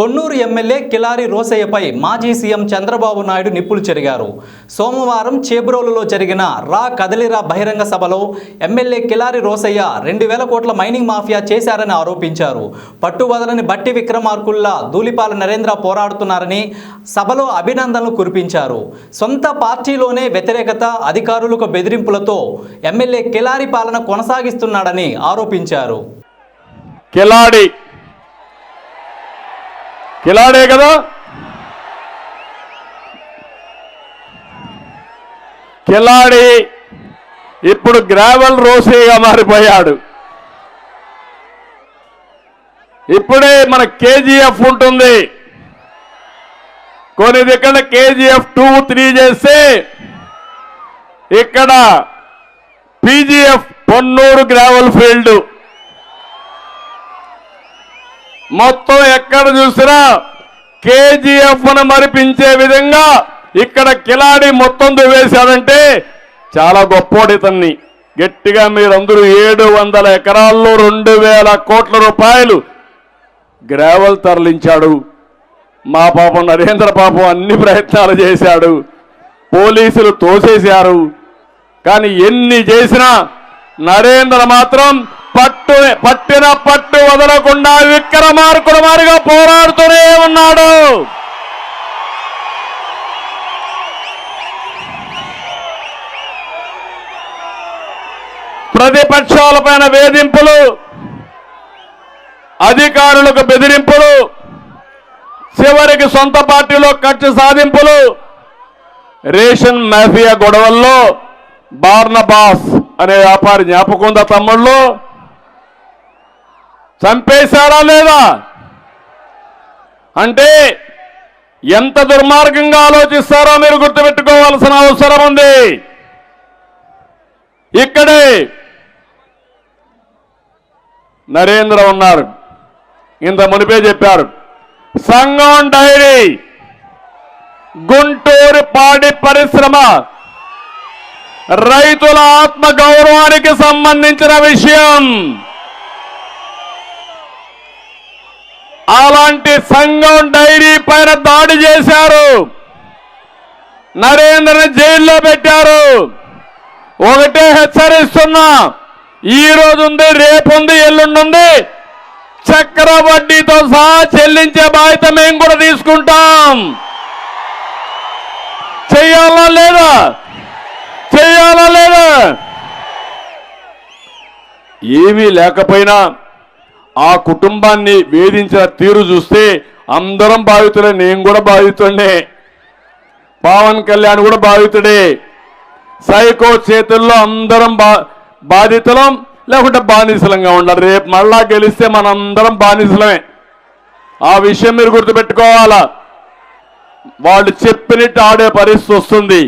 Ponnuru MLA Kilari రోసయ్యపై మాజీ CM Chandrababu Naidu నిప్పులు చెరిగారు. సోమవారం చేబ్రోలులో జరిగిన రా కదలిరా బహిరంగ సభలో ఎమ్మెల్యే కిలారి రోసయ్య రెండు వేల కోట్ల మైనింగ్ మాఫియా చేశారని ఆరోపించారు. పట్టువదలని బట్టి విక్రమార్కుల్లా దూలిపాల నరేంద్ర పోరాడుతున్నారని సభలో అభినందనలు కురిపించారు. సొంత పార్టీలోనే వ్యతిరేకత అధికారులకు బెదిరింపులతో ఎమ్మెల్యే కిలారి పాలన కొనసాగిస్తున్నాడని ఆరోపించారు. కిలాడి కిలాడే కదా? కిలాడి ఇప్పుడు గ్రావెల్ రోసీగా మారిపోయాడు. ఇప్పుడే మన కేజీఎఫ్ ఉంటుంది. కొన్ని దగ్గర కేజీఎఫ్ టూ త్రీ చేస్తే ఇక్కడ పీజీఎఫ్ పొన్నూరు గ్రావెల్ ఫీల్డ్. మొత్తం ఎక్కడ చూసినా కేజీఎఫ్ను మరిపించే విధంగా ఇక్కడ కిలాడి మొత్తం దువ్వేశాడంటే చాలా గొప్పోడితన్ని గట్టిగా మీరందరూ ఏడు వందల ఎకరాల్లో రెండు వేల కోట్ల రూపాయలు గ్రావెల్ తరలించాడు. మా పాపం నరేంద్ర పాపం అన్ని ప్రయత్నాలు చేశాడు. పోలీసులు తోసేశారు. కానీ ఎన్ని చేసినా నరేంద్ర మాత్రం పట్టు పట్టిన పట్టు వదలకుండా విక్రమార్కుడు మారిగా పోరాడుతూనే ఉన్నాడు. ప్రతిపక్షాలపైన వేధింపులు అధికారులకు బెదిరింపులు చివరికి సొంత పార్టీలో ఖర్చు సాధింపులు రేషన్ మాఫియా గొడవల్లో బార్నబాస్ అనే వ్యాపారి జ్ఞాపకం ఉందా తమ్ముళ్ళు? చంపేశారా లేదా? అంటే ఎంత దుర్మార్గంగా ఆలోచిస్తారో మీరు గుర్తుపెట్టుకోవాల్సిన అవసరం ఉంది. ఇక్కడే నరేంద్ర ఉన్నారు. ఇంత మునిపే చెప్పారు. సంగం డైరీ గుంటూరు పాడి పరిశ్రమ రైతుల ఆత్మ గౌరవానికి సంబంధించిన విషయం. అలాంటి సంఘం డైరీ పైన దాడి చేశారు. నరేంద్రని జైల్లో పెట్టారు. ఒకటే హెచ్చరిస్తున్నా ఈ రోజు ఉంది రేపు ఉంది ఎల్లుండి ఉంది చక్ర వడ్డీతో సహా చెల్లించే బాధ్యత మేము కూడా తీసుకుంటాం. చెయ్యాలా లేదా? చెయ్యాలా లేదా? ఏమీ లేకపోయినా ఆ కుటుంబాన్ని వేధించిన తీరు చూస్తే అందరం బాధితులే నేను కూడా బాధితుడే పవన్ కళ్యాణ్ కూడా బాధితుడే. సైకో చేతుల్లో అందరం బా బాధితులం లేకుంటే బానిసలంగా ఉండాలి. రేపు మళ్ళా గెలిస్తే మనందరం బానిసలమే. ఆ విషయం మీరు గుర్తుపెట్టుకోవాలా? వాళ్ళు చెప్పినట్టు ఆడే పరిస్థితి వస్తుంది.